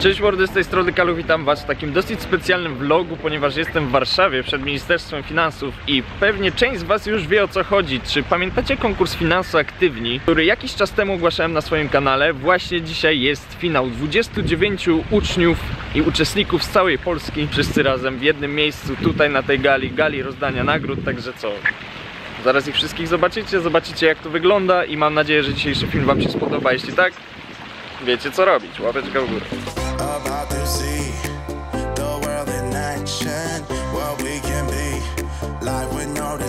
Cześć mordy, z tej strony Kalu, witam was w takim dosyć specjalnym vlogu, ponieważ jestem w Warszawie przed Ministerstwem Finansów i pewnie część z was już wie o co chodzi. Czy pamiętacie konkurs Finansu Aktywni, który jakiś czas temu ogłaszałem na swoim kanale? Właśnie dzisiaj jest finał 29 uczniów i uczestników z całej Polski, wszyscy razem w jednym miejscu, tutaj na tej gali, gali rozdania nagród, także co? Zaraz ich wszystkich zobaczycie, zobaczycie jak to wygląda i mam nadzieję, że dzisiejszy film wam się spodoba. Jeśli tak, wiecie co robić. Łapeczka w górę. Life with no.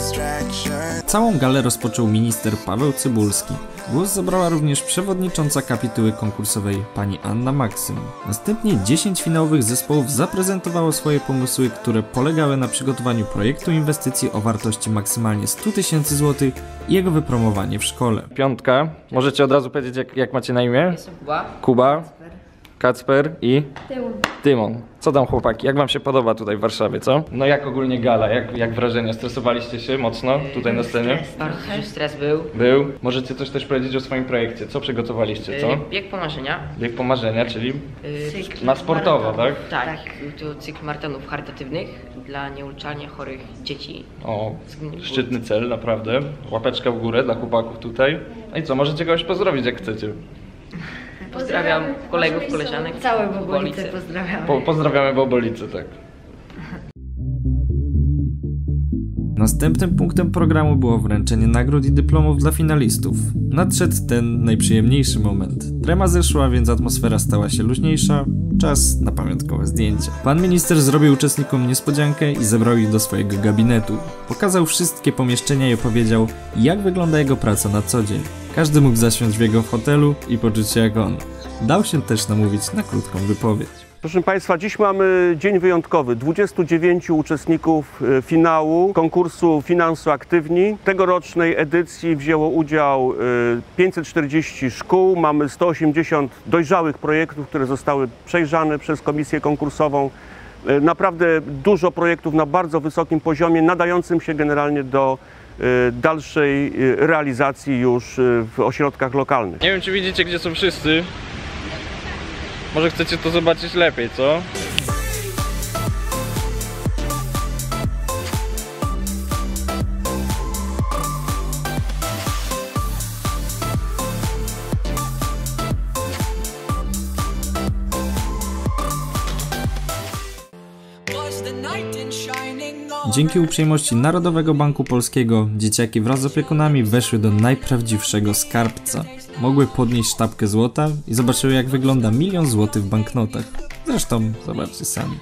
Całą galę rozpoczął minister Paweł Cybulski. Głos zabrała również przewodnicząca kapituły konkursowej pani Anna Maksym. Następnie 10 finałowych zespołów zaprezentowało swoje pomysły, które polegały na przygotowaniu projektu inwestycji o wartości maksymalnie 100 tysięcy złotych i jego wypromowanie w szkole. Piątka. Możecie od razu powiedzieć, jak, jak macie na imię? Kuba. Kuba, Kacper i Tymon. Co tam chłopaki? Jak wam się podoba tutaj w Warszawie, co? No jak ogólnie gala? Jak, jak wrażenia? Stresowaliście się mocno tutaj na scenie? Bardzo duży stres był. Był. Możecie coś też powiedzieć o swoim projekcie. Co przygotowaliście, co? Y, Bieg pomarzenia. Bieg pomarzenia, czyli Y, na sportowo, tak? Tak, był to cykl maratonów charytatywnych dla nieuleczalnie chorych dzieci. O, szczytny cel, naprawdę. Łapeczka w górę dla chłopaków tutaj. No i co, możecie kogoś pozdrowić jak chcecie. Pozdrawiam kolegów, koleżanek. Całe w Bobolice pozdrawiamy. Po, pozdrawiamy w obolicy, tak. Następnym punktem programu było wręczenie nagród i dyplomów dla finalistów. Nadszedł ten najprzyjemniejszy moment. Trema zeszła, więc atmosfera stała się luźniejsza. Czas na pamiątkowe zdjęcia. Pan minister zrobił uczestnikom niespodziankę i zabrał ich do swojego gabinetu. Pokazał wszystkie pomieszczenia i opowiedział, jak wygląda jego praca na co dzień. Każdy mógł zasiąść w jego fotelu i poczuć się jak on. Dał się też namówić na krótką wypowiedź. Proszę Państwa, dziś mamy dzień wyjątkowy. 29 uczestników e, finału konkursu Finansu Aktywni. Tegorocznej edycji wzięło udział e, 540 szkół. Mamy 180 dojrzałych projektów, które zostały przejrzane przez komisję konkursową. E, Naprawdę dużo projektów na bardzo wysokim poziomie, nadającym się generalnie do dalszej e, realizacji już e, w ośrodkach lokalnych. Nie wiem, czy widzicie, gdzie są wszyscy. Może chcecie to zobaczyć lepiej, co? Dzięki uprzejmości Narodowego Banku Polskiego dzieciaki wraz z opiekunami weszły do najprawdziwszego skarbca. Mogły podnieść sztabkę złota i zobaczyły jak wygląda milion złotych w banknotach. Zresztą zobaczcie sami.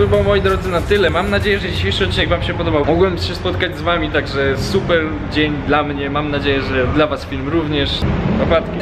To było moi drodzy na tyle. Mam nadzieję, że dzisiejszy odcinek Wam się podobał. Mogłem się spotkać z Wami, także super dzień dla mnie. Mam nadzieję, że dla Was film również. Papatki.